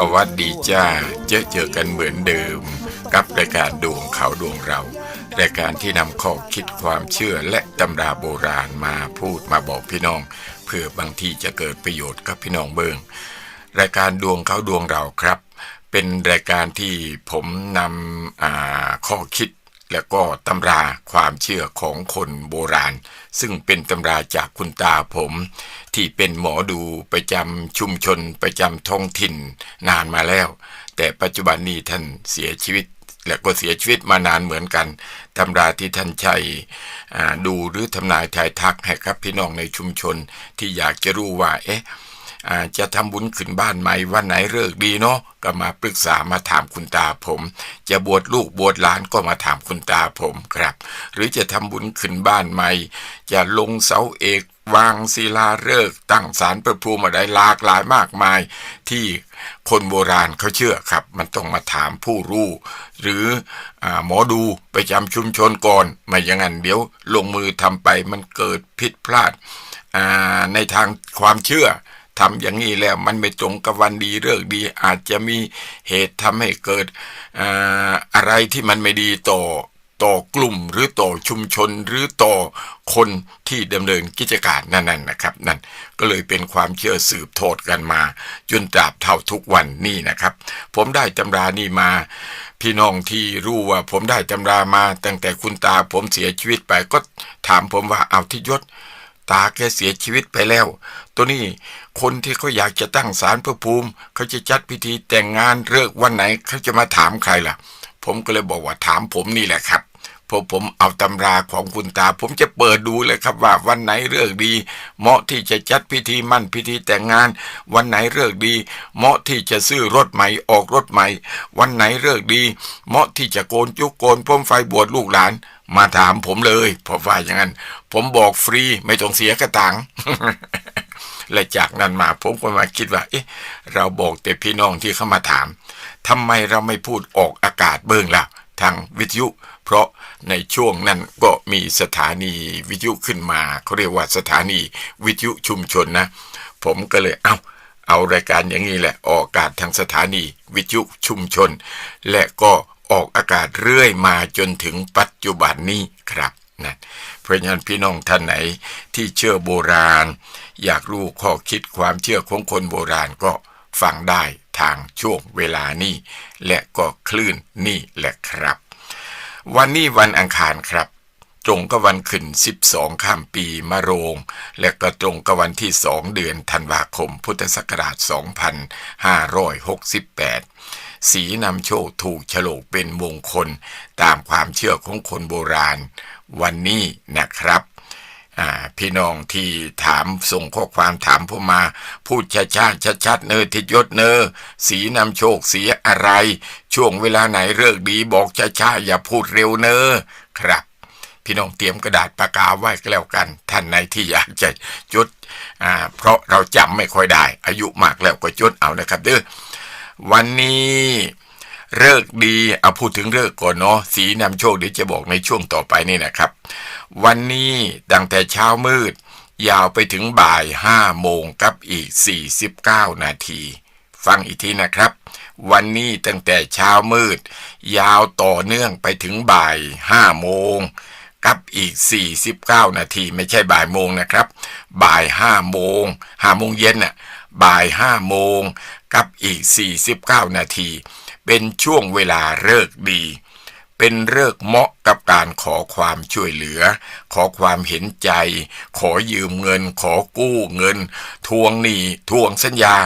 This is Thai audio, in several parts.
สวัสดีจ้า เจอเจอกันเหมือนเดิม กับรายการดวงเขาดวงเรา รายการที่นำข้อคิดความเชื่อและตำราโบราณมาพูดมาบอกพี่น้อง เพื่อบางทีจะเกิดประโยชน์กับพี่น้องเบิงรายการดวงเขาดวงเราครับ เป็นรายการที่ผมนำข้อคิด แล้วก็ตำราความเชื่อของคนโบราณ ซึ่งเป็นตำราจากคุณตาผม ที่เป็นหมอดูประจำชุมชนประจำท้องถิ่นนานมาแล้ว แต่ปัจจุบันนี้ท่านเสียชีวิต และก็เสียชีวิตมานานเหมือนกันตำราที่ท่านใช้อ่าดูหรือทำนายทายทักให้กับพี่น้องในชุมชนที่อยากจะรู้ว่าเอ๊ะ จะทำบุญขึ้นบ้านใหม่วันไหนเลิกดีเนาะก็มาปรึกษามาถามคุณตาผม จะบวชลูกบวชหลานก็มาถามคุณตาผมครับ หรือจะทำบุญขึ้นบ้านใหม่ จะลงเสาเอกวางศิลาฤกษ์ตั้งศาลประภูมิอะไรหลากหลายมากมาย ที่คนโบราณเขาเชื่อครับ มันต้องมาถามผู้รู้ หรืออหมอดูประจำชุมชนก่อนไม่อย่างนั้นเดี๋ยวลงมือทำไปมันเกิดผิดพลาดในทางความเชื่อ ทำอย่างนี้แล้วมันไม่ตรงกับวันดีเลิกดี อาจจะมีเหตุทำให้เกิดออะไรที่มันไม่ดีต่อต่อกลุ่มหรือต่อชุมชนหรือต่อคนที่ดำเนินกิจการนั่นนนะครับ นั่นก็เลยเป็นความเชื่อสืบทอดกันมา จนตราบเท่าทุกวันนี้นะครับ ผมได้ตำรานี่มา พี่น้องที่รู้ว่าผมได้ตำรามาตั้งแต่คุณตาผมเสียชีวิตไปก็ถามผมว่าเอาที่ยศ ตาแกเสียชีวิตไปแล้ว ตัวนี้คนที่เขาอยากจะตั้งศาลพระภูมิ เขาจะจัดพิธีแต่งงานเลิกวันไหนเขาจะมาถามใครล่ะ ผมก็เลยบอกว่าถามผมนี่แหละครับ พอผมเอาตำราของคุณตา ผมจะเปิดดูเลยครับว่าวันไหนเลิกดี เหมาะที่จะจัดพิธีมั่นพิธีแต่งงาน วันไหนเลิกดี เหมาะที่จะซื้อรถใหม่ออกรถใหม่ วันไหนเลิกดี เหมาะที่จะโกนจุกโกนพ่มไฟบวชลูกหลาน มาถามผมเลยพอว่าอย่างนั้น ผมบอกฟรีไม่ต้องเสียกระตังและจากนั้นมาผมก็มาคิดว่า เอ๊ะ เราบอกแต่พี่น้องที่เข้ามาถามทำไมเราไม่พูดออกอากาศเบิ้องล่ะทางวิทยุ เพราะ ในช่วงนั้นก็มีสถานีวิทยุขึ้นมาเขาเรียกว่าสถานีวิทยุชุมชนนะ ผมก็เลยเอาเอารายการอย่างนี้แหละออกอากาศทางสถานีวิทยุชุมชน และก็ออกอากาศเรื่อยมาจนถึงปัจจุบันนี้ครับนะเพราะฉะนั้นพี่น้องท่านไหนที่เชื่อโบราณ อยากรู้ข้อคิดความเชื่อของคนโบราณก็ฟังได้ทางช่วงเวลานี้และก็คลื่นนี่แหละครับ วันนี้วันอังคารครับ ตรงกับวันขึ้น 12 ข้ามปีมะโรง และก็ตรงกับวันที่ 2 เดือนธันวาคม พุทธศักราช 2568 สีนำโชคถูกฉลกเป็นมงคล ตามความเชื่อของคนโบราณ วันนี้นะครับ พี่น้องที่ถามส่งข้อความถามผมมา พูดช้าชาชัดชัดๆเนอทิยศเนอ สีนำโชคสีอะไร ช่วงเวลาไหนเลิกดีบอกช้าชาๆอย่าพูดเร็วเนอครับ พี่น้องเตรียมกระดาษปากกาไว้ก็แล้วกัน ท่านไหนที่อยากจะจดอ่าเพราะเราจำไม่ค่อยได้ อายุมากแล้วก็จดเอานะครับเด้อวันนี้เลิกดีเอาพูดถึงเลิกก่อนเนาะสีนำโชคเดี๋ยวจะบอกในช่วงต่อไปนี่นะครับ วันนี้ตั้งแต่เช้ามืด ยาวไปถึงบ่ายห้าโมงกับอีก 49 นาที ฟังอีกทีนะครับ วันนี้ตั้งแต่เช้ามืด ยาวต่อเนื่องไปถึงบ่ายห้าโมงกับอีก 49 นาที ไม่ใช่บ่ายโมงนะครับ บ่ายห้าโมงห้าโมงเย็นน่ะบ่ายห้าโมงกับอีก 49 นาที เป็นช่วงเวลาเลิกดี เป็นเลิกเหมาะกับการขอความช่วยเหลือ ขอความเห็นใจ ขอยืมเงิน ขอกู้เงิน ทวงหนี้ ทวงสัญญา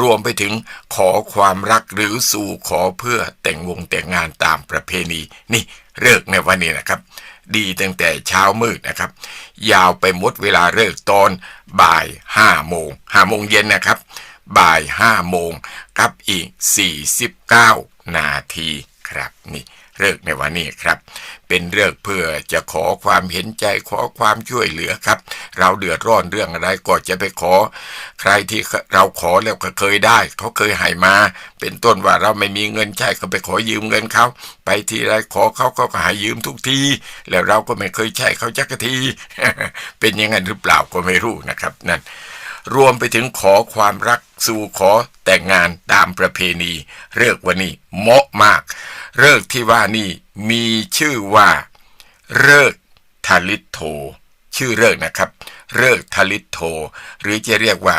รวมไปถึงขอความรักหรือสู่ขอเพื่อแต่งวงแต่งงานตามประเพณี นี่เลิกในวันนี้นะครับ ดีตั้งแต่เช้ามืดนะครับ ยาวไปหมดเวลาเลิกตอนบ่ายห้าโมงห้าโมงเย็นนะครับ บ่ายห้าโมงกับอีก 49 นาทีครับนี่ เลิกในวันนี้ครับ เป็นเรื่องเพื่อจะขอความเห็นใจขอความช่วยเหลือครับ เราเดือดร้อนเรื่องอะไรก็จะไปขอ ใครที่เราขอแล้วก็เคยได้ เขาเคยให้มา เป็นต้นว่าเราไม่มีเงินใช้ก็ไปขอยืมเงินเขาไปทีไรขอเขาเขาก็ให้ยืมทุกที แล้วเราก็ไม่เคยใช้เขาจักที เป็นยังไงหรือเปล่าก็ไม่รู้นะครับนั่น รวมไปถึงขอความรักสู่ขอแต่งงานตามประเพณีเลิกวันนี้เหมาะมากเลิกที่ว่านี่มีชื่อว่าเลิกทาลิทโท ชื่อเลิกนะครับเลิกทาลิทโท หรือจะเรียกว่า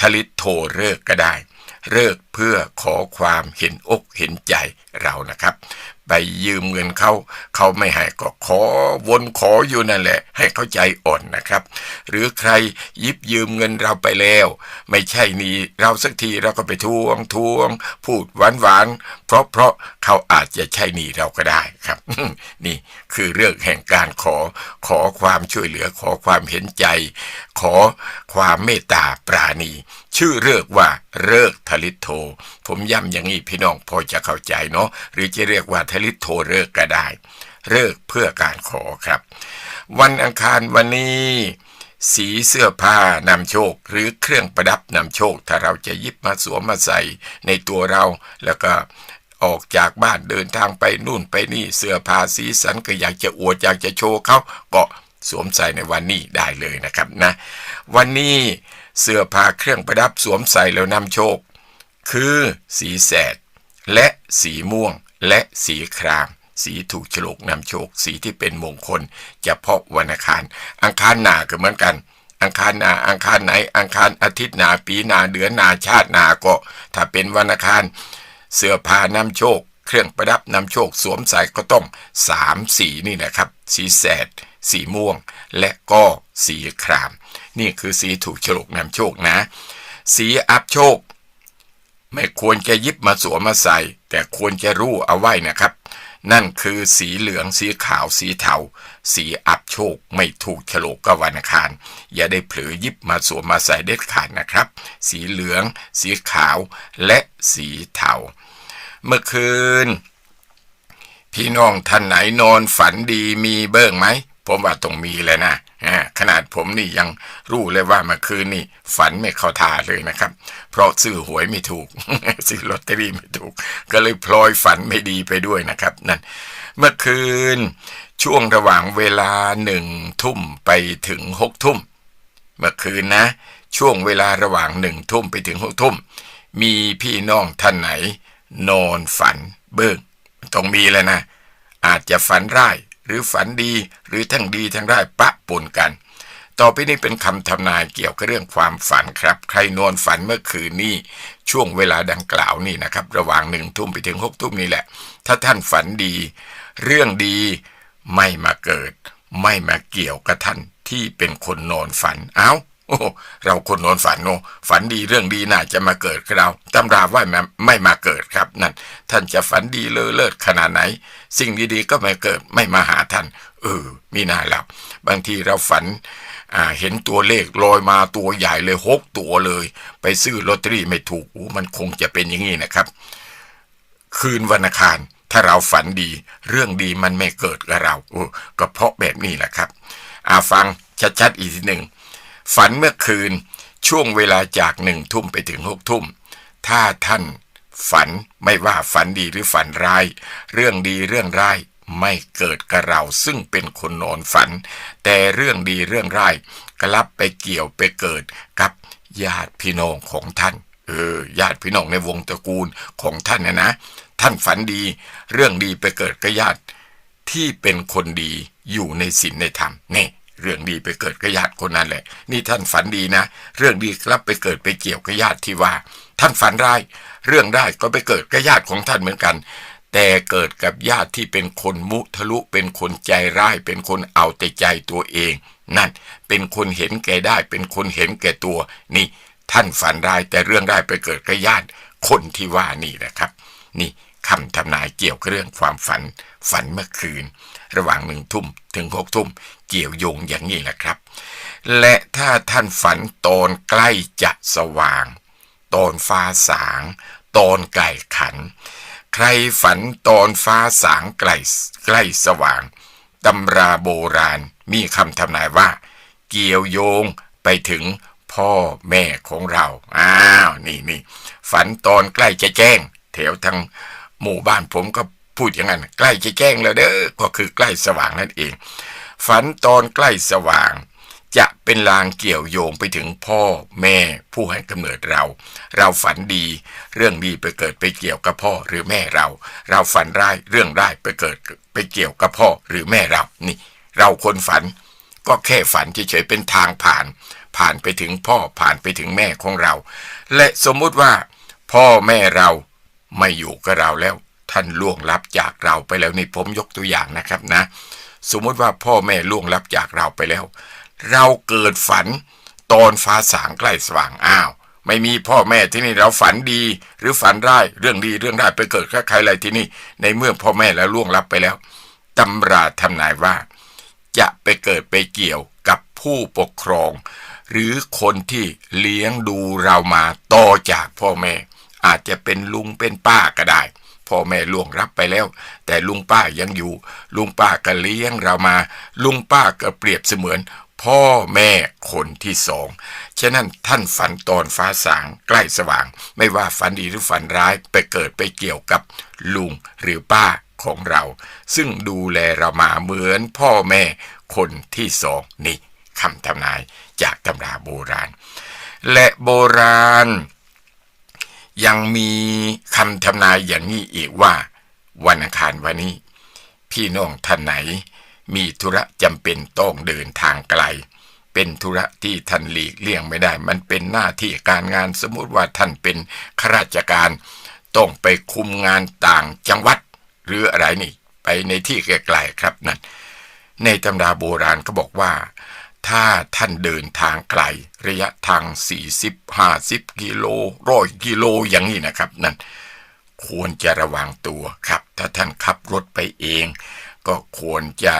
ทาลิทโทเลิกก็ได้เลิกเพื่อขอความเห็นอกเห็นใจเรานะครับ ไปยืมเงินเขาเขาไม่ให้ก็ขอวนขออยู่นั่นแหละ ให้เขาใจอ่อนนะครับ หรือใครยิบยืมเงินเราไปแล้ว ไม่ใช่นี่เราสักทีเราก็ไปทวงทวง พูดหวานหวานเพราะเพราะเขาอาจจะใช่นี้เราก็ได้ครับ นี่คือเรื่องแห่งการขอขอความช่วยเหลือขอความเห็นใจ ขอความเมตตาปราณี ชื่อเลิกว่าเลิกทลิโทผมย้ำอย่างนี้พี่น้องพอจะเข้าใจเนาะหรือจะเรียกว่าทลิตโทเลิกก็ได้เลิกเพื่อการขอครับ วันอังคารวันนี้สีเสื้อผ้านำโชค หรือเครื่องประดับนำโชค ถ้าเราจะยิบมาสวมมาใส่ในตัวเราแล้วก็ออกจากบ้านเดินทางไปนู่นไปนี่เสื้อผ้าสีสันก็อยากจะอวดอยากจะโชว์เขาก็สวมใส่ในวันนี้ได้เลยนะครับนะ วันนี้เสื้อผ้าเครื่องประดับสวมใส่แล้วนำโชค คือสีแสด และสีม่วง และสีคราม สีถูกฉลกนำโชค สีที่เป็นมงคลเฉพาะวันอังคาร อังคารหนาก็เหมือนกัน อังคารหนาอังคารไหน อังคารอาทิตย์หนาปีหนาเดือนหนาชาติหนาก็ ถ้าเป็นวันอังคาร เสื้อผ้านำโชค เครื่องประดับนำโชคสวมใส่ก็ต้องสามสีนี่นะครับ สีแสด สีม่วง และก็สีคราม นี่คือสีถูกฉลกนำโชคนะ สีอัพโชค ไม่ควรจะยิบมาสวมมาใส่ แต่ควรจะรู้เอาไว้นะครับ นั่นคือสีเหลืองสีขาวสีเทา สีอับโชคไม่ถูกโฉลกกับวันคาร อย่าได้เผลอยิบมาสวมมาใส่เด็ดขาดนะครับ สีเหลือง สีขาวและสีเทา เมื่อคืน พี่น้องท่านไหนนอนฝันดีมีเบิ้งไหม ผมว่าต้องมีเลยนะขนาดผมนี่ยังรู้เลยว่าเมื่อคืนนี่ฝันไม่เข้าท่าเลยนะครับ เพราะซื้อหวยไม่ถูก ซื้อลอตเตอรี่ไม่ถูก ก็เลยพลอยฝันไม่ดีไปด้วยนะครับนั่นเมื่อคืนช่วงระหว่างเวลาหนึ่งทุ่มไปถึงหกทุ่มเมื่อคืนนะ ช่วงเวลาระหว่างหนึ่งทุ่มไปถึงหกทุ่มมีพี่น้องท่านไหน นอนฝันเบิ้งต้องมีแล้วนะ อาจจะฝันร้าย หรือฝันดี หรือทั้งดีทั้งร้ายปะปนกัน ต่อไปนี้เป็นคำทำนายเกี่ยวกับเรื่องความฝันครับ ใครนอนฝันเมื่อคืนนี้ช่วงเวลาดังกล่าวนี่นะครับ ระหว่างหนึ่งทุ่มไปถึงหกทุ่มนี่แหละ ถ้าท่านฝันดี เรื่องดีไม่มาเกิด ไม่มาเกี่ยวกับท่านที่เป็นคนนอนฝันเอ้า โอ้เราคนนอนฝันโนฝันดีเรื่องดีน่าจะมาเกิดกับเราตำราว่าไม่ไม่มาเกิดครับนั่นท่านจะฝันดีเลอเลิศขนาดไหน สิ่งดีๆก็ไม่เกิดไม่มาหาท่านเออมีน่าแล้วบางทีเราฝันเห็นตัวเลขลอยมาตัวใหญ่เลยหกตัวเลย ไปซื้อลอตเตอรี่ไม่ถูกมันคงจะเป็นอย่างนี้นะครับ คืนวันอังคารถ้าเราฝันดี เรื่องดีมันไม่เกิดกับเราก็เพราะแบบนี้แหละครับอาฟังชัดๆอีกทีหนึ่ง ฝันเมื่อคืนช่วงเวลาจากหนึ่งทุ่มไปถึงหกทุ่ม ถ้าท่านฝันไม่ว่าฝันดีหรือฝันร้าย เรื่องดีเรื่องร้ายไม่เกิดกับเราซึ่งเป็นคนนอนฝัน แต่เรื่องดีเรื่องร้ายกลับไปเกี่ยวไปเกิดกับญาติพี่น้องของท่านเออญาติพี่น้องในวงตระกูลของท่านนะนะ ท่านฝันดี เรื่องดีไปเกิดกับญาติที่เป็นคนดีอยู่ในศีลในธรรมนี่ เรื่องดีไปเกิดกับญาติคนนั้นแหละ นี่ท่านฝันดีนะ เรื่องดีกลับไปเกิดไปเกี่ยวกับญาติที่ว่า ท่านฝันร้าย เรื่องได้ก็ไปเกิดกับญาติของท่านเหมือนกัน แต่เกิดกับญาติที่เป็นคนมุทะลุ เป็นคนใจร้าย เป็นคนเอาแต่ใจตัวเอง นั่น เป็นคนเห็นแก่ได้ เป็นคนเห็นแก่ตัว นี่ ท่านฝันร้ายแต่เรื่องได้ไปเกิดกับญาติคนที่ว่านี่นะครับ นี่ คำทำนายเกี่ยวกับเรื่องความฝัน ฝันเมื่อคืน ระหว่างหนึ่งทุ่มถึงหกทุ่มเกี่ยวโยงอย่างนี้แหละครับ และถ้าท่านฝันตอนใกล้จะสว่าง ตอนฟ้าสาง ตอนไก่ขัน ใครฝันตอนฟ้าสางใกล้ใกล้สว่างตำราโบราณมีคำทำนายว่า เกี่ยวโยงไปถึงพ่อแม่ของเรา อ้าว นี่นี่ ฝันตอนใกล้จะแจ้ง แถวทาง หมู่บ้านผมก็พูดอย่างนั้น ใกล้จะแจ้งแล้วเด้อก็คือใกล้สว่างนั่นเอง ฝันตอนใกล้สว่าง จะเป็นลางเกี่ยวโยงไปถึงพ่อแม่ผู้ให้กำเนิดเรา เราฝันดี เรื่องดีไปเกิดไปเกี่ยวกับพ่อหรือแม่เรา เราฝันร้ายเรื่องร้ายไปเกิดไปเกี่ยวกับพ่อหรือแม่เรานี่ เราคนฝันก็แค่ฝันเฉยๆเป็นทางผ่าน ผ่านไปถึงพ่อผ่านไปถึงแม่ของเรา และสมมุติว่า พ่อแม่เรา ไม่อยู่กับเราแล้ว ท่านล่วงลับจากเราไปแล้วนี่ผมยกตัวอย่างนะครับนะ สมมติว่าพ่อแม่ล่วงลับจากเราไปแล้ว เราเกิดฝันตอนฟ้าสางใกล้สว่างอ้าวไม่มีพ่อแม่ที่นี่เราฝันดี หรือฝันร้ายเรื่องดีเรื่องร้ายไปเกิดกับใครอะไรที่นี่ ในเมื่อพ่อแม่แล้วล่วงลับไปแล้วตำราทำนายว่า จะไปเกิดไปเกี่ยวกับผู้ปกครอง หรือคนที่เลี้ยงดูเรามาต่อจากพ่อแม่ อาจจะเป็นลุงเป็นป้าก็ได้พ่อแม่ล่วงรับไปแล้ว แต่ลุงป้ายังอยู่ ลุงป้าก็เลี้ยงเรามา ลุงป้าก็เปรียบเสมือน พ่อแม่คนที่สองฉะนั้นท่านฝันตอนฟ้าสางใกล้สว่าง ไม่ว่าฝันดีหรือฝันร้ายไปเกิดไปเกี่ยวกับลุงหรือป้าของเรา ซึ่งดูแลเรามาเหมือนพ่อแม่คนที่สองนี่คำทำนายจากตำราโบราณ และโบราณ ยังมีคำทำนายอย่างนี้อีกว่า วันอังคารวันนี้ พี่น้องท่านไหน มีธุระจำเป็นต้องเดินทางไกล เป็นธุระที่ท่านหลีกเลี่ยงไม่ได้ มันเป็นหน้าที่การงานสมมุติว่าท่านเป็นข้าราชการ ต้องไปคุมงานต่างจังหวัด หรืออะไรนี่ ไปในที่ไกลๆครับนั่นในตำราโบราณก็บอกว่า ถ้าท่านเดินทางไกล ระยะทาง 40 50 กิโลร้อยกิโลอย่างนี้นะครับ นั่นควรจะระวังตัวครับ ถ้าท่านขับรถไปเอง ก็ควรจะ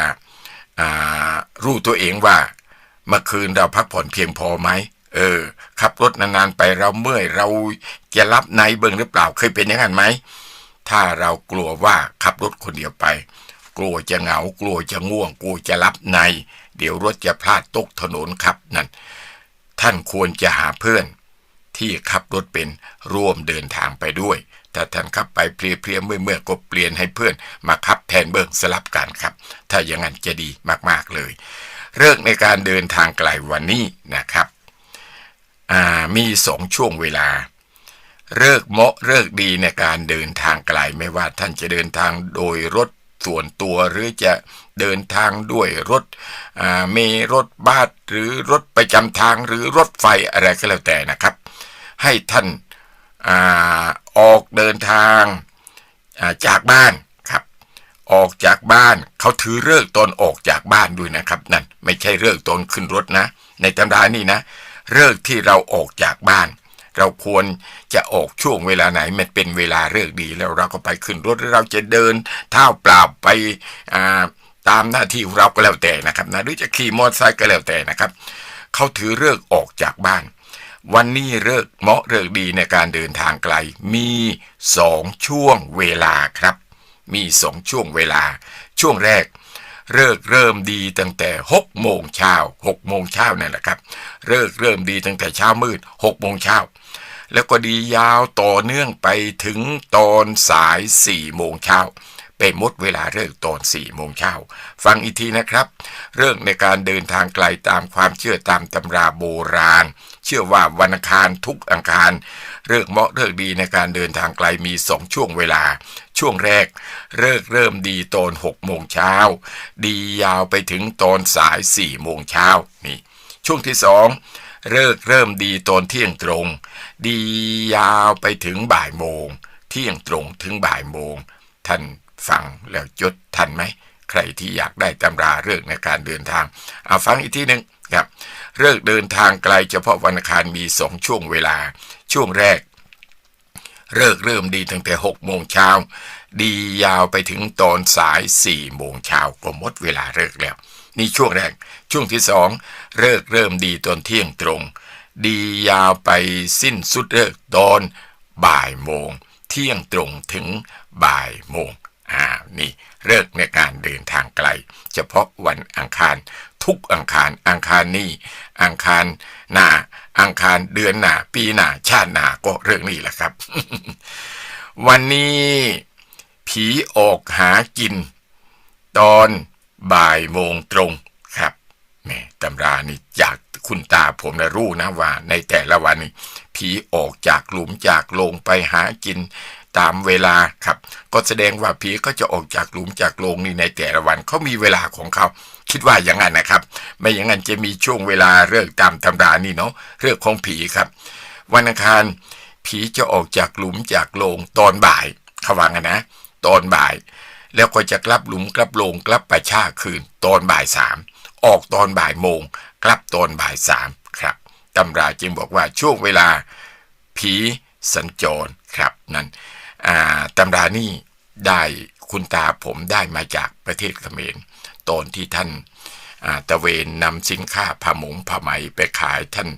รู้ตัวเองว่า เมื่อคืนเราพักผ่อนเพียงพอไหมเออขับรถนานๆไปเราเมื่อยเราจะรับในเบิ่งหรือเปล่าเคยเป็นอย่างนั้นไหมถ้าเรากลัวว่าขับรถคนเดียวไป กลัวจะเหงากลัวจะง่วง กลัวจะรับใน เดี๋ยวรถจะพลาดตกถนนครับนั่น ท่านควรจะหาเพื่อน ที่ขับรถเป็นร่วมเดินทางไปด้วย ถ้าท่านขับไปเพลียๆเมื่อยๆก็เปลี่ยนให้เพื่อน มาขับแทนเบิ้งสลับกันครับ ถ้าอย่างนั้นจะดีมากๆเลยเรื่องในการเดินทางไกลวันนี้นะครับมีสองช่วงเวลาเลิกเหมาะเลิกดีในการเดินทางไกลไม่ว่าท่านจะเดินทางโดยรถ ส่วนตัวหรือจะเดินทางด้วยรถเมล์รถบัสหรือรถประจำทางหรือรถไฟอะไรก็แล้วแต่นะครับ ให้ท่านอออกเดินทางาจากบ้านครับออกจากบ้านเขาถือเลิกษ์ตอนออกจากบ้านด้วยนะครับนั่นไม่ใช่เลิกษ์ตอนขึ้นรถนะ ในตำรานี่นะเลิกษ์ที่เราออกจากบ้าน เราควรจะออกช่วงเวลาไหนมันเป็นเวลาเลิกดีแล้วเราก็ไปขึ้นรถแล้วเราจะเดินเท้าเปล่าไปาตามหน้าที่เราก็แล้วแต่นะครับนะหรือจะขี่มอเตอร์ไซค์ก็แล้วแต่นะครับเขาถือเลิกออกจากบ้าน วันนี้เลิกเหมาะเลิกดีในการเดินทางไกลมีสองช่วงเวลาครับ มีสองช่วงเวลา ช่วงแรก เลิกเริ่มดีตั้งแต่หกโมงเช้าหกโมงเช้านั่นแหละครับเลิกเริ่มดีตั้งแต่เช้ามืดหกโมงเช้าแล้วก็ดียาวต่อเนื่องไปถึงตอนสายสี่โมงเช้าเป็นมดเวลาเลิกตอนสี่โมงเช้าฟังอีกทีนะครับ เรื่องในการเดินทางไกลตามความเชื่อตามตำราโบราณ เชื่อว่าวันอังคารทุกอังคาร เลิกเหมาะเลิกดีในการเดินทางไกลมีสองช่วงเวลา ช่วงแรกเลิกเริ่มดีตอนหกโมงเช้า ดียาวไปถึงตอนสายสี่โมงเช้านี่ ช่วงที่สองเลิกเริ่มดีตอนเที่ยงตรง ดียาวไปถึงบ่ายโมง เที่ยงตรงถึงบ่ายโมง ท่านฟังแล้วจดทันไหม ใครที่อยากได้ตำราเรื่องในการเดินทางเอาฟังอีกทีหนึ่งครับเรื่องเดินทางไกลเฉพาะวันอังคารมีสองช่วงเวลา ช่วงแรกเลิกเริ่มดีตั้งแต่หกโมงเช้าดียาวไปถึงตอนสายสี่โมงเช้าก็หมดเวลาเลิกแล้ว นี่ช่วงแรก ช่วงที่สองเลิกเริ่มดีตอนเที่ยงตรง ดียาวไปสิ้นสุดเลิกตอนบ่ายโมง เที่ยงตรงถึงบ่ายโมง อ่านี่เลิกในการเดินทางไกล เฉพาะวันอังคารทุกอังคารอังคารนี้อังคารหน้าอังคารเดือนหน้าปีหน้าชาติหน้าก็เรื่องนี้แหละครับ วันนี้ผีออกหากิน ตอนบ่ายโมงตรงครับแม่ตำรานี่จากคุณตาผมนะรู้นะว่า ในแต่ละวันนี่ผีออกจากหลุมจากโลงไปหากิน ตามเวลาครับ ก็แสดงว่าผีก็จะออกจากหลุมจากโลงนี่ในแต่ละวันเขามีเวลาของเขาคิดว่าอย่างนั้นนะครับ ไม่อย่างนั้นจะมีช่วงเวลาเลิกตามตำรานี่เนาะเรื่องของผีครับ วันอังคารผีจะออกจากหลุมจากโลงตอนบ่ายเขาวางันนะ ตอนบ่าย แล้วก็จะกลับหลุมกลับโลงกลับประชาคืน ตอนบ่ายสามออกตอนบ่ายโมงกลับตอนบ่ายสามครับตำราจึงบอกว่าช่วงเวลาผีสัญจรครับนั่น ตำรานี่ได้คุณตาผมได้มาจากประเทศเขมรตอนที่ท่านาตะเวนนำสินค้าผ้าหมงผ้าไหมไปขายท่าน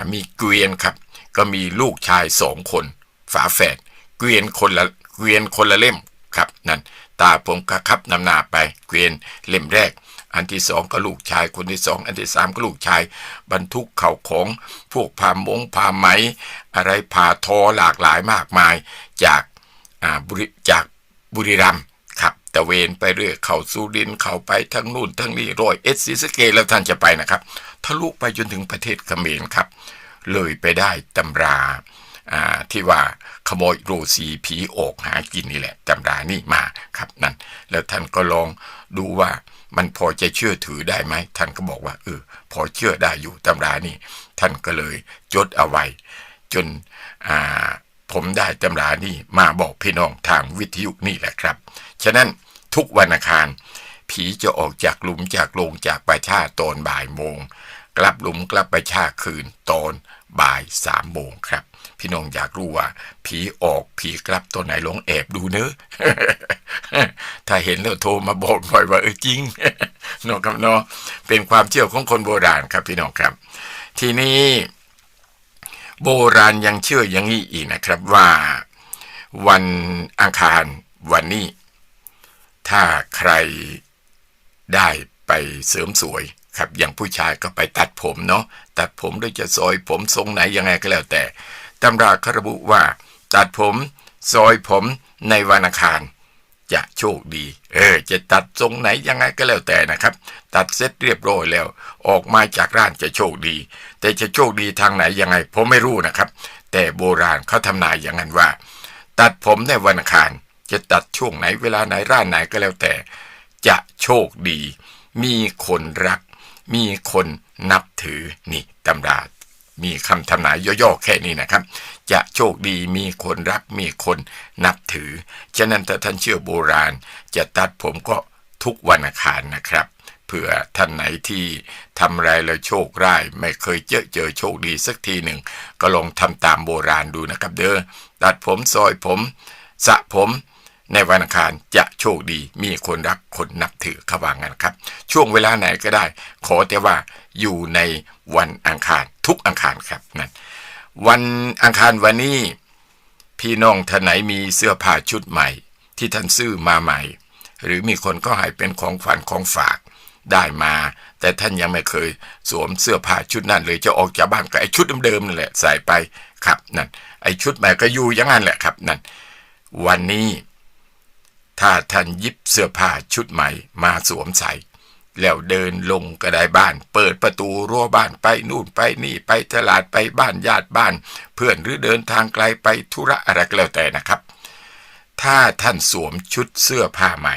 ามีเกวียนครับ ก็มีลูกชายสองคน ฝาแฝดเกวียนคนละเกวียนคนละเล่มครับนั่นตาผมก็ขับนำหน้าไปเกวียนเล่มแรก อันที่สองก็ลูกชายคนที่สองอันที่สามก็ลูกชาย บรรทุกเข่าของพวกผ้ามงผ้าไหม อะไรผ้าทอหลากหลายมากมาย จาก บุรีจากบุรีรัมย์ครับตะเวนไปเรื่อยเขาสุรินเขาไปทั้งนู่นทั้งนี่โรยเอสซีสเกตแล้วท่านจะไปนะครับทะลุไปจนถึงประเทศเขมรครับ เลยไปได้ตำราที่ว่าขโมยโรซีผีออกหากินนี่แหละตำรานี่มาครับนั่นแล้วท่านก็ลองดูว่ามันพอจะเชื่อถือได้ไหมท่านก็บอกว่าเออพอเชื่อได้อยู่ตำรานี่ท่านก็เลยจดเอาไว้ จนอ่า ผมได้ตำรานี่มาบอกพี่น้องทางวิทยุนี่แหละครับ ฉะนั้นทุกวันอังคาร ผีจะออกจากหลุมจากโลงจากประชาตอนบ่ายโมง กลับหลุมกลับประชาคืนตอนบ่ายสามโมงครับ พี่น้องอยากรู้ว่า ผีออกผีกลับตัวไหนลงแอบดูเนอะถ้าเห็นแล้วโทรมาบอกหน่อยว่าเออจริงนาะครับเนาะเป็นความเชื่อของคนโบราณครับพี่น้องครับ ทีนี้ โบราณยังเชื่ออย่างนี้อีกนะครับว่า วันอังคารวันนี้ ถ้าใครได้ไปเสริมสวยครับอย่างผู้ชายก็ไปตัดผมเนาะตัดผมโดยจะซอยผมทรงไหนยังไงก็แล้วแต่ตำราคระบุว่า ตัดผมซอยผมในวันอังคาร จะโชคดี เออ จะตัดทรงไหนยังไงก็แล้วแต่นะครับ ตัดเสร็จเรียบร้อยแล้ว ออกมาจากร้านจะโชคดี แต่จะโชคดีทางไหนยังไงผมไม่รู้นะครับ แต่โบราณเขาทำนายอย่างนั้นว่า ตัดผมในวันคารจะตัดช่วงไหนเวลาไหนร้านไหนก็แล้วแต่ จะโชคดี มีคนรัก มีคนนับถือนี่ตำรา มีคำทำนายย่อๆแค่นี้นะครับ จะโชคดีมีคนรักมีคนนับถือ ฉะนั้นถ้าท่านเชื่อโบราณ จะตัดผมก็ทุกวันอังคารนะครับเผื่อท่านไหนที่ทำไรแล้วโชคร้ายไม่เคยเจอเจอโชคดีสักทีหนึ่ง ก็ลองทำตามโบราณดูนะครับเด้อตัดผมซอยผมสระผมในวันอังคารจะโชคดีมีคนรักคนนับถือขว่างั้นครับ ช่วงเวลาไหนก็ได้ ขอแต่ว่าอยู่ในวันอังคาร ทุกอังคารครับนั่นวันอังคารวันนี้ พี่น้องท่านไหนมีเสื้อผ้าชุดใหม่ ที่ท่านซื้อมาใหม่ หรือมีคนก็ให้เป็นของฝันของฝากได้มา แต่ท่านยังไม่เคยสวมเสื้อผ้าชุดนั้นเลยจะออกจากบ้านก็ไอชุดเดิมๆนั่นแหละใส่ไปครับนั่นไอชุดใหม่ก็อยู่อย่างนั้นแหละครับนั่นวันนี้ถ้าท่านยิบเสื้อผ้าชุดใหม่มาสวมใส่ แล้วเดินลงกระไดบ้าน เปิดประตูรั้วบ้านไปนู่นไปนี่ไปตลาดไปบ้านญาติบ้าน เพื่อนหรือเดินทางไกลไปธุระอะไรก็แล้วแต่นะครับ ถ้าท่านสวมชุดเสื้อผ้าใหม่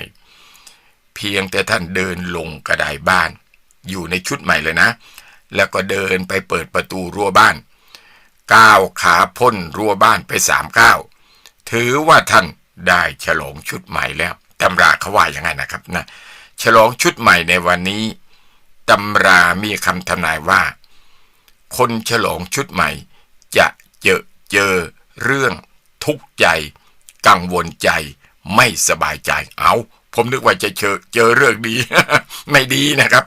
เพียงแต่ท่านเดินลงกระไดบ้าน อยู่ในชุดใหม่เลยนะ แล้วก็เดินไปเปิดประตูรั้วบ้านก้าวขาพ้นรั้วบ้านไปสามก้าวถือว่าท่านได้ฉลองชุดใหม่แล้วตำราเขาว่าอย่างไงนะครับนะ ฉลองชุดใหม่ในวันนี้ตำรามีคำทำนายว่า คนฉลองชุดใหม่ จะเจอเจอเรื่องทุกข์ใจ กังวลใจ ไม่สบายใจเอาผมนึกว่าจะเจอเจอเรื่องดี ไม่ดีนะครับ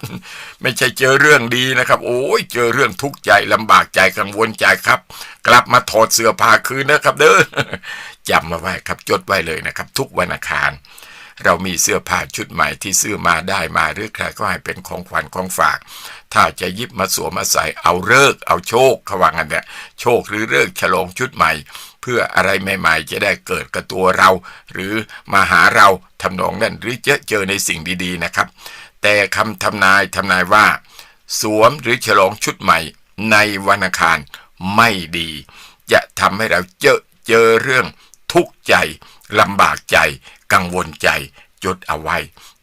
ไม่ใช่เจอเรื่องดีนะครับ โอ้ยเจอเรื่องทุกข์ใจลำบากใจกังวลใจครับ กลับมาถอดเสื้อผ้าคืนนะครับ เด้อจำมาไว้ครับจดไว้เลยนะครับ ทุกวันอังคาร เรามีเสื้อผ้าชุดใหม่ที่ซื้อมาได้มาหรือใครก็ให้เป็นของขวัญของฝาก ถ้าจะยิบมาสวมมาใส่เอาเลิกเอาโชคเขาว่างันเนี่ยโชคหรือเลิกฉลองชุดใหม่ เพื่ออะไรใหม่ ๆ จะได้เกิดกับตัวเรา หรือมาหาเราทำนองนั้นหรือเจอเจอในสิ่งดีๆนะครับ แต่คำทำนายทำนายว่า สวมหรือฉลองชุดใหม่ ในวันอังคารไม่ดี จะทำให้เราเจอเจอเรื่องทุกข์ใจลำบากใจ กังวลใจจดเอาไว้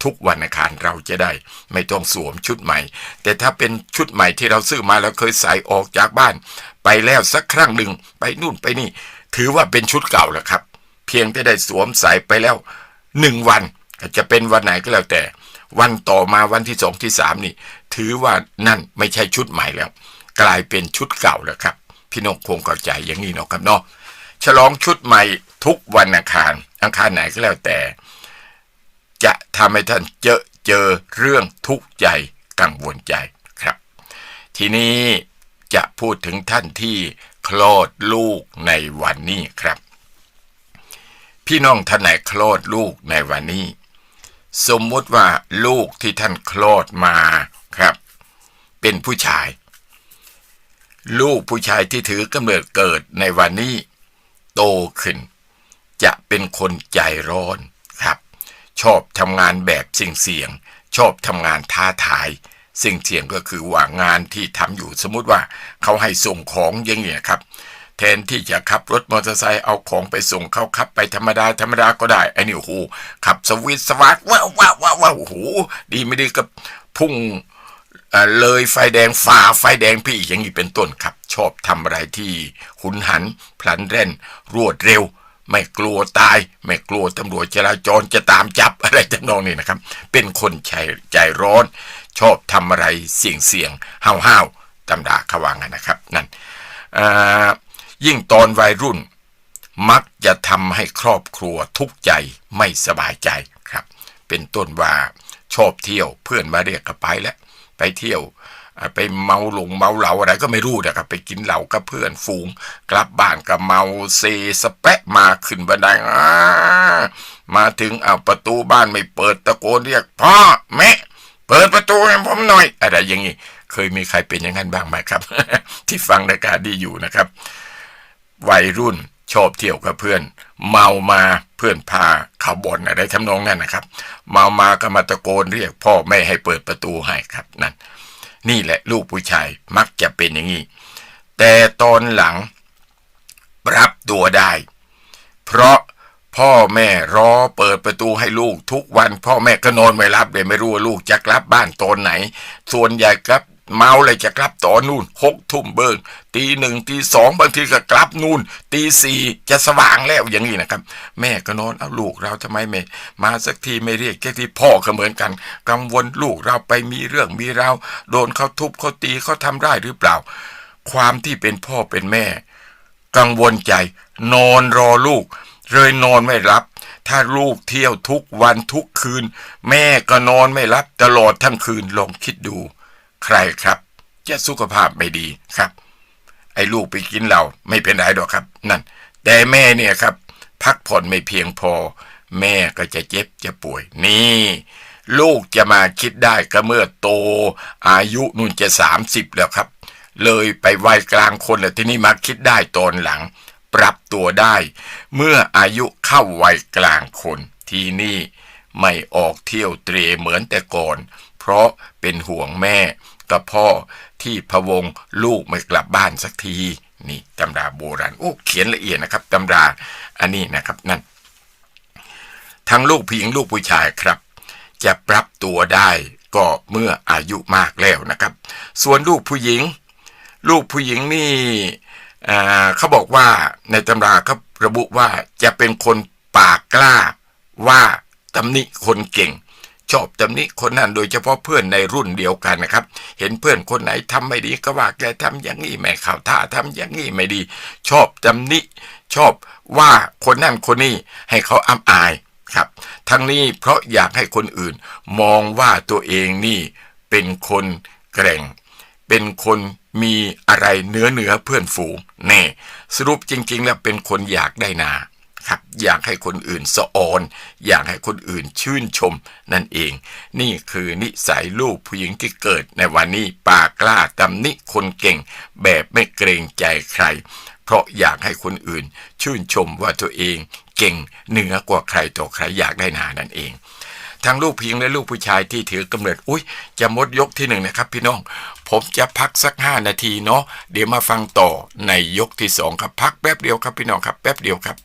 ทุกวันอังคารเราจะได้ ไม่ต้องสวมชุดใหม่ แต่ถ้าเป็นชุดใหม่ที่เราซื้อมาแล้วเคยใส่ออกจากบ้าน ไปแล้วสักครั้งหนึ่งไปนู่นไปนี่ ถือว่าเป็นชุดเก่าแล้วครับ เพียงแต่ได้สวมใส่ไปแล้วหนึ่งวันจะเป็นวันไหนก็แล้วแต่ วันต่อมาวันที่สองที่สามนี่ ถือว่านั่นไม่ใช่ชุดใหม่แล้ว กลายเป็นชุดเก่าแล้วครับ พี่น้องคงเข้าใจอย่างนี้เนาะครับเนาะฉลองชุดใหม่ทุกวันอังคาร อังคารไหนก็แล้วแต่ จะทำให้ท่านเจอเจอเรื่องทุกข์ใจกังวลใจครับ ทีนี้จะพูดถึงท่านที่คลอดลูกในวันนี้ครับ พี่น้องท่านไหนคลอดลูกในวันนี้ สมมติว่าลูกที่ท่านคลอดมาครับ เป็นผู้ชาย ลูกผู้ชายที่ถือกำเนิดเกิดในวันนี้ โตขึ้น จะเป็นคนใจร้อนครับ ชอบทำงานแบบเสี่ยงๆชอบทำงานท้าทายสิ่งเสี่ยงก็คือว่างานที่ทำอยู่สมมติว่าเขาให้ส่งของอย่างเงี้ยครับ แทนที่จะขับรถมอเตอร์ไซค์เอาของไปส่งเขาขับไปธรรมดาธรรมดาก็ได้ไอ้นี่โอ้โหขับสวิตสวัสดว้าวว้าวว้าวว้าวโอ้โหดีไม่ดีก็พุ่งเออเลยไฟแดงฝ่าไฟแดงพี่อย่างนี้เป็นต้นครับ ชอบทำอะไรที่หุนหันพลันเร่นรวดเร็ว ไม่กลัวตาย ไม่กลัวตำรวจจราจรจะตามจับอะไรจำนองนี้นะครับ เป็นคนใจใจร้อน ชอบทำอะไรเสี่ยงเสี่ยงห้าวห้าวตำดาขวางันนะครับนั่นยิ่งตอนวัยรุ่น มักจะทำให้ครอบครัวทุกข์ใจไม่สบายใจครับ เป็นต้นว่าชอบเที่ยวเพื่อนมาเรียกก็ไปแล้วไปเที่ยว ไปเมาหลงเมาเหลาอะไรก็ไม่รู้นะครับไปกินเหล้ากับเพื่อนฝูง กลับบ้านก็เมาเซสะแปะมาขึ้นบันไดมาถึงเอาประตูบ้านไม่เปิดตะโกนเรียกพ่อแม่เปิดประตูให้ผมหน่อย อะไรอย่างนี้เคยมีใครเป็นอย่างนั้นบ้างไหมครับ ที่ฟังรายการดีอยู่นะครับ วัยรุ่นชอบเที่ยวกับเพื่อน เมามาเพื่อนพาเขาบ่นอะไรทำนองนั้นนะครับ เมามาก็มาตะโกนเรียกพ่อไม่ให้เปิดประตูให้ครับนั่น นี่แหละลูกผู้ชายมักจะเป็นอย่างนี้ แต่ตอนหลังปรับตัวได้ เพราะพ่อแม่รอเปิดประตูให้ลูกทุกวัน พ่อแม่ก็นอนไม่รับเลยไม่รู้ว่าลูกจะกลับบ้านตอนไหน ส่วนใหญ่กลับ เมาเลยจะกลับต่อนนู่นหกทุ่มเบิงตีหนึ่งตีสองบางทีก็กลับนู่นตีสี่จะสว่างแล้วอย่างนี้นะครับ แม่ก็นอนเอาลูกเราทำไมไม่มาสักทีไม่เรียกแค่ที่พ่อก็เหมือนกัน กังวลลูกเราไปมีเรื่องมีราวโดนเขาทุบเขาตีเขาทำได้หรือเปล่า ความที่เป็นพ่อเป็นแม่ กังวลใจ นอนรอลูก เลยนอนไม่รับถ้าลูกเที่ยวทุกวันทุกคืน แม่ก็นอนไม่รับตลอดทั้งคืนลองคิดดู ใครครับ จะสุขภาพไม่ดีครับ ไอ้ลูกไปกินเหล้าไม่เป็นไรหรอกครับ นั่น แต่แม่เนี่ยครับ พักผ่อนไม่เพียงพอ แม่ก็จะเจ็บจะป่วยนี่ ลูกจะมาคิดได้ก็เมื่อโต อายุนุ่นจะสามสิบแล้วครับ เลยไปวัยกลางคนแล้วที่นี้มาคิดได้ตอนหลัง ปรับตัวได้ เมื่ออายุเข้าวัยกลางคนทีนี่ไม่ออกเที่ยวเตรเหมือนแต่ก่อน เพราะเป็นห่วงแม่ กับพ่อที่พวงลูกไม่กลับบ้านสักทีนี่ตำราโบราณโอ้เขียนละเอียดนะครับตำราอันนี้นะครับนั่น ทั้งลูกผู้หญิงลูกผู้ชายครับ จะปรับตัวได้ก็เมื่ออายุมากแล้วนะครับ ส่วนลูกผู้หญิง ลูกผู้หญิงนี่เขาบอกว่าในตำราเขาระบุว่าจะเป็นคนปากกล้าว่าตำหนิคนเก่ง ชอบตำหนิคนนั้นโดยเฉพาะเพื่อนในรุ่นเดียวกันนะครับ เห็นเพื่อนคนไหนทำไม่ดีก็ว่าแกทำอย่างนี้ไม่ข้าวท่าทำอย่างนี้ไม่ดี ชอบตำหนิชอบว่าคนนั่นคนนี้ให้เขาอับอายครับทั้งนี้เพราะอยากให้คนอื่นมองว่าตัวเองนี่เป็นคนแกร่ง เป็นคนมีอะไรเนื้อเนื้อเพื่อนฝูงแน่สรุปจริง ๆ แล้วเป็นคนอยากได้นา ครับ อยากให้คนอื่นสะออน อยากให้คนอื่นชื่นชมนั่นเอง นี่คือนิสัยลูกผู้หญิงที่เกิดในวันนี้ปากกล้าตำหนิคนเก่ง แบบไม่เกรงใจใคร เพราะอยากให้คนอื่น ชื่นชมว่าตัวเองเก่งเหนือกว่าใครต่อใครอยากได้นานั่นเองทั้งลูกผู้หญิงและลูกผู้ชายที่ถือกำเนิด อุ้ยจะมดยกที่หนึ่งนะครับพี่น้อง ผมจะพักสักห้านาทีเนาะ เดี๋ยวมาฟังต่อในยกที่สองครับ พักแป๊บเดียวครับพี่น้องครับ แป๊บเดียวครับ